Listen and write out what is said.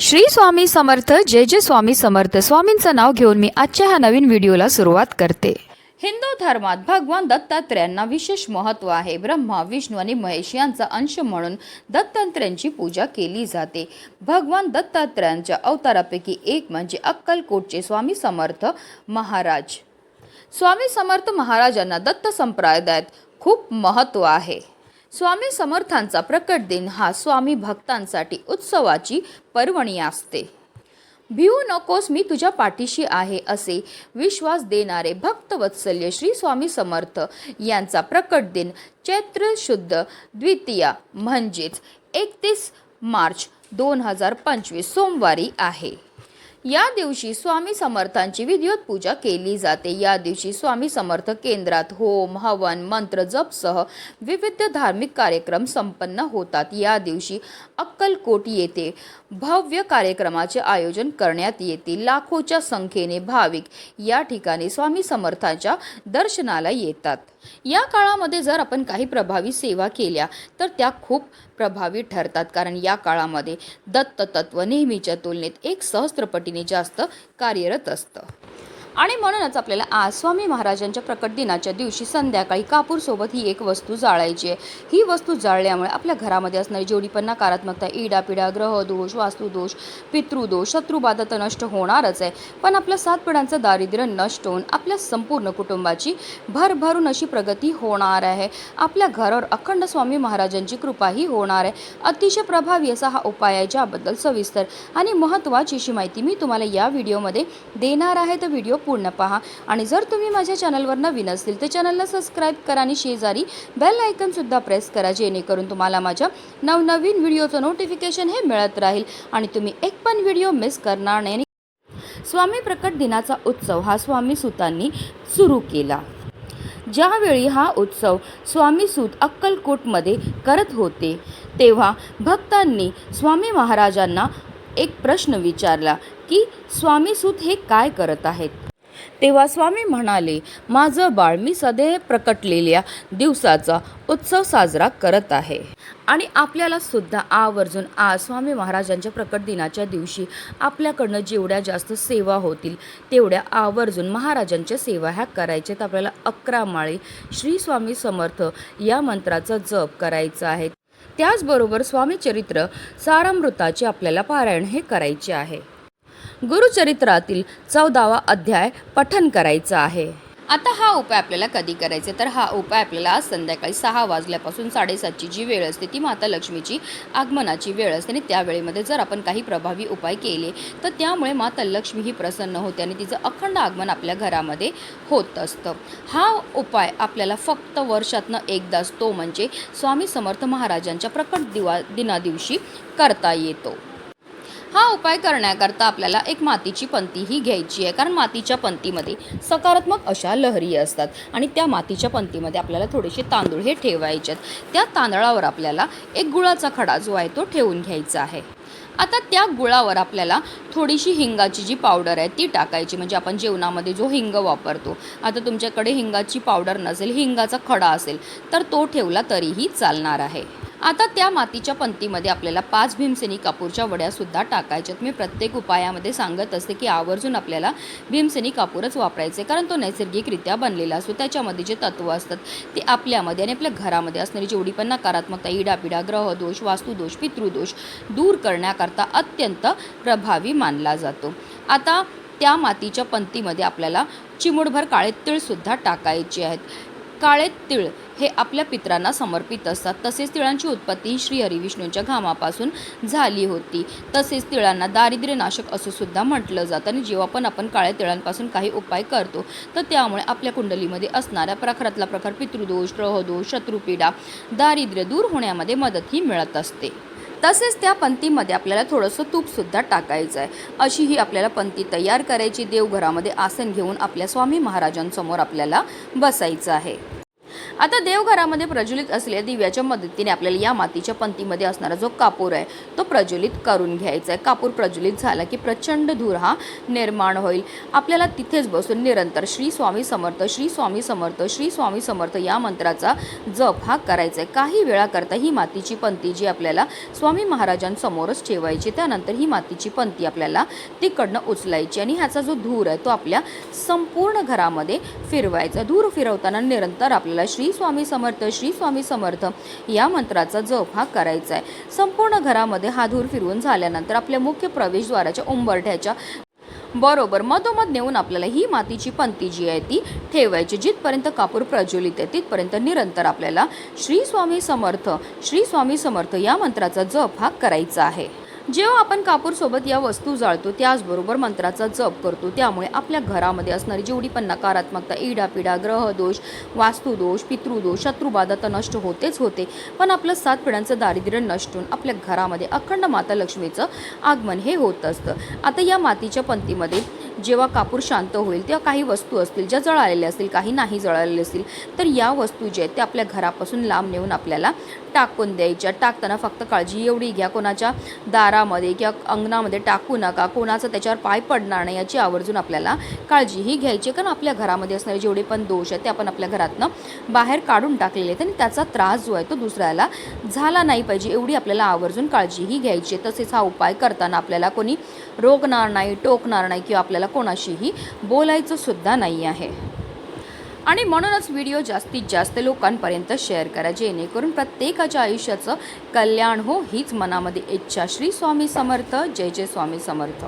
श्री स्वामी समर्थ जय जय स्वामी समर्थ. स्वामींचं नाव घेऊन मी आजच्या ह्या नवीन व्हिडिओला सुरुवात करते. हिंदू धर्मात भगवान दत्तात्रेयांना विशेष महत्त्व आहे. ब्रह्मा विष्णू आणि महेश यांचा अंश म्हणून दत्तात्र्यांची पूजा केली जाते. भगवान दत्तात्र्यांच्या अवतारापैकी एक म्हणजे अक्कलकोटचे स्वामी समर्थ महाराज. स्वामी समर्थ महाराजांना दत्त संप्रदायात खूप महत्त्व आहे. स्वामी समर्थांचा प्रकट दिन हा स्वामी भक्तांसाठी उत्सवाची पर्वणी असते. भिवू नकोस मी तुझ्या पाठीशी आहे असे विश्वास देणारे भक्तवत्सल्य श्री स्वामी समर्थ यांचा प्रकट दिन चैत्र शुद्ध द्वितीया म्हणजेच एकतीस मार्च दोन हजार पंचवीस सोमवारी आहे. या दिवशी स्वामी समर्थांची विधिवत पूजा केली जाते. या दिवशी स्वामी समर्थ केंद्रात होम हवन मंत्र जपसह विविध धार्मिक कार्यक्रम संपन्न होतात. या दिवशी अक्कलकोट येथे भव्य कार्यक्रमाचे आयोजन करण्यात येते लाखोच्या संख्येने भाविक या ठिकाणी स्वामी समर्थांच्या दर्शनाला येतात. या काळामध्ये जर आपण काही प्रभावी सेवा केल्या तर त्या खूप प्रभावी ठरतात. कारण या काळामध्ये दत्त तत्व नेहमीच्या तुलनेत एक सहस्त्रपटीने जास्त कार्यरत असतं. आणि म्हणूनच आपल्याला आज स्वामी महाराजांच्या प्रकट दिनाच्या दिवशी संध्याकाळी कापूरसोबत ही एक वस्तू जाळायची आहे. ही वस्तू जाळल्यामुळे आपल्या घरामध्ये असणारी जेवढी पण नकारात्मकता इडापिडा ग्रहदोष वास्तुदोष पितृदोष शत्रुबाधा तर नष्ट होणारच आहे. पण आपल्या सात पिढ्यांचं दारिद्र्य नष्ट होऊन आपल्या संपूर्ण कुटुंबाची भरभरून अशी प्रगती होणार आहे. आपल्या घरावर अखंड स्वामी महाराजांची कृपाही होणार आहे. अतिशय प्रभावी असा हा उपाय आहे ज्याबद्दल सविस्तर आणि महत्त्वाची अशी माहिती मी तुम्हाला या व्हिडिओमध्ये देणार आहे. तर व्हिडिओ पूर्ण पहा. आणि जर तुम्ही माझ्या चॅनलवर नवीन असतील तर चॅनलला सबस्क्राईब करा आणि शेजारी बेल आयकनसुद्धा प्रेस करा जेणेकरून तुम्हाला माझ्या नवनवीन व्हिडिओचं नोटिफिकेशन हे मिळत राहील. आणि तुम्ही एक पण व्हिडिओ मिस करणार नाही. स्वामी प्रकट दिनाचा उत्सव हा स्वामी सुतांनी सुरू केला. ज्यावेळी हा उत्सव स्वामी सूत अक्कलकोटमध्ये करत होते तेव्हा भक्तांनी स्वामी महाराजांना एक प्रश्न विचारला की स्वामी सूत हे काय करत आहेत? तेव्हा स्वामी म्हणाले माझं बाळ मी सदैव प्रकटलेल्या दिवसाचा उत्सव साजरा करत आहे. आणि आपल्याला सुद्धा आवर्जून आज स्वामी महाराजांच्या प्रकट दिनाच्या दिवशी आपल्याकडनं जेवढ्या जास्त सेवा होतील तेवढ्या आवर्जून महाराजांच्या सेवा ह्या करायच्यात आपल्याला अकरा माळी श्री स्वामी समर्थ या मंत्राचा जप करायचा आहे. त्याचबरोबर स्वामी चरित्र सारामृताचे आपल्याला पारायण हे करायचे आहे. गुरुचरित्रातील चौदावा अध्याय पठन करायचा आहे. आता हा उपाय आपल्याला कधी करायचा? तर हा उपाय आपल्याला आज संध्याकाळी सहा वाजल्यापासून साडेसातची जी वेळ असते ती माता लक्ष्मीची आगमनाची वेळ असते. आणि त्या वेळेमध्ये जर आपण काही प्रभावी उपाय केले तर त्यामुळे माता लक्ष्मी ही प्रसन्न होते आणि तिचं अखंड आगमन आपल्या घरामध्ये होत असतं. हा उपाय आपल्याला फक्त वर्षातनं एकदाच तो म्हणजे स्वामी समर्थ महाराजांच्या प्रकट दिवा दिनादिवशी करता येतो. हा उपाय करण्याकरता आपल्याला एक मातीची पंती ही घ्यायची आहे. कारण मातीच्या पंतीमध्ये सकारात्मक अशा लहरी असतात. आणि त्या मातीच्या पंतीमध्ये आपल्याला थोडेसे तांदूळ हे ठेवायचे आहेत. त्या तांदळावर आपल्याला एक गुळाचा खडा जो आहे तो ठेवून घ्यायचा आहे. आता त्या गुळावर आपल्याला थोडीशी हिंगाची जी पावडर आहे ती टाकायची. म्हणजे आपण जेवणामध्ये जो हिंग वापरतो. आता तुमच्याकडे हिंगाची पावडर नसेल हिंगाचा खडा असेल तर तो ठेवला तरीही चालणार आहे. आता त्या मातीच्या पंक्तीमध्ये आपल्याला पाच भीमसेनी कापूरच्या वड्यासुद्धा टाकायच्यात मी प्रत्येक उपायामध्ये सांगत असते की आवर्जून आपल्याला भीमसेनी कापूरच वापरायचे कारण तो नैसर्गिकरित्या बनलेला असतो. त्याच्यामध्ये जे तत्त्व असतात ते आपल्यामध्ये आणि आपल्या घरामध्ये असणारी जेवढी पण नकारात्मकता इडापिडा ग्रहदोष वास्तुदोष पितृदोष दूर करण्याकरता अत्यंत प्रभावी मानला जातो. आता त्या मातीच्या पंतीमध्ये आपल्याला चिमुडभर काळे तिळसुद्धा टाकायचे आहेत. काळे तिळ हे आपल्या पित्रांना समर्पित असतात. तसेच तिळांची उत्पत्ती श्री हरिविष्णूंच्या घामापासून झाली होती. तसेच तिळांना दारिद्र्यनाशक असं सुद्धा म्हटलं जातं. आणि जेव्हा पण आपण काळ्या तिळांपासून काही उपाय करतो तर त्यामुळे आपल्या कुंडलीमध्ये असणाऱ्या प्रखरातला प्रकार पितृदोष ग्रहदोष शत्रुपीडा दारिद्र्य दूर होण्यामध्ये मदतही मिळत असते. तसेच त्या पंतीमध्ये आपल्याला थोडंसं तूपसुद्धा टाकायचं आहे अशी ही आपल्याला पंती तयार करायची देवघरामध्ये आसन घेऊन आपल्या स्वामी महाराजांसमोर आपल्याला बसायचं आहे. आता देवघरामध्ये प्रज्वलित असलेल्या दिव्याच्या मदतीने आपल्याला या मातीच्या पंथीमध्ये असणारा जो कापूर आहे तो प्रज्वलित करून घ्यायचा आहे. कापूर प्रज्वलित झाला की प्रचंड धूर हा निर्माण होईल. आपल्याला तिथेच बसून निरंतर श्री स्वामी समर्थ श्री स्वामी समर्थ श्री स्वामी समर्थ या मंत्राचा जप हा करायचा आहे. काही वेळाकरता ही मातीची पंथी जी आपल्याला स्वामी महाराजांसमोरच ठेवायची त्यानंतर ही मातीची पंथी आपल्याला तिकडनं उचलायची आणि ह्याचा जो धूर आहे तो आपल्या संपूर्ण घरामध्ये फिरवायचा. धूर फिरवताना निरंतर आपल्याला श्री स्वामी समर्थ श्री स्वामी समर्थ या मंत्राचा जप हा करायचा आहे. संपूर्ण घरामध्ये हा धूर फिरवून झाल्यानंतर आपल्या मुख्य प्रवेशद्वाराच्या उंबरठ्याच्या बरोबर मधोमध नेऊन आपल्याला ही मातीची पंथी जी आहे ती ठेवायची जिथपर्यंत कापूर प्रज्वलित आहे तिथपर्यंत निरंतर आपल्याला श्री स्वामी समर्थ श्री स्वामी समर्थ या मंत्राचा जप हा करायचा आहे. जेव्हा आपण कापूर सोबत या वस्तू जाळतो त्याचबरोबर मंत्राचा जप करतो त्यामुळे आपल्या घरामध्ये असणारी जेवढी पण नकारात्मकता इडापिडा ग्रहदोष वास्तुदोष पितृदोष शत्रुबाधा तर नष्ट होतेच होते. पण आपलं सात पिढ्यांचं दारिद्र्य नष्ट होऊन आपल्या घरामध्ये अखंड माता लक्ष्मीचं आगमन हे होत असतं. आता या मातीच्या पंथीमध्ये जेव्हा कापूर शांत होईल तेव्हा काही वस्तू असतील ज्या जळालेल्या असतील काही नाही जळालेल्या असतील तर या वस्तू ज्या आहेत त्या आपल्या घरापासून लांब नेऊन आपल्याला टाकून द्यायच्या. टाकताना फक्त काळजी एवढी घ्या कोणाच्या दारामध्ये किंवा अंगणामध्ये टाकू नका कोणाचा त्याच्यावर पाय पडणार नाही याची आवर्जून आपल्याला काळजीही घ्यायची. कारण आपल्या घरामध्ये असणारे जेवढे पण दोष आहेत ते आपण आपल्या घरातनं बाहेर काढून टाकलेले आहेत आणि त्याचा त्रास जो आहे तो दुसऱ्याला झाला नाही पाहिजे एवढी आपल्याला आवर्जून काळजीही घ्यायची तसेच हा उपाय करताना आपल्याला कोणी रोखणार नाही टोकणार नाही किंवा आपल्याला कोणाशीही बोलायचं सुद्धा नाही आहे. आणि म्हणूनच व्हिडिओ जास्तीत जास्त लोकांपर्यंत शेअर करा जेणेकरून प्रत्येकाच्या आयुष्याचं कल्याण हो हीच मनामध्ये इच्छा. श्री स्वामी समर्थ. जय जय स्वामी समर्थ.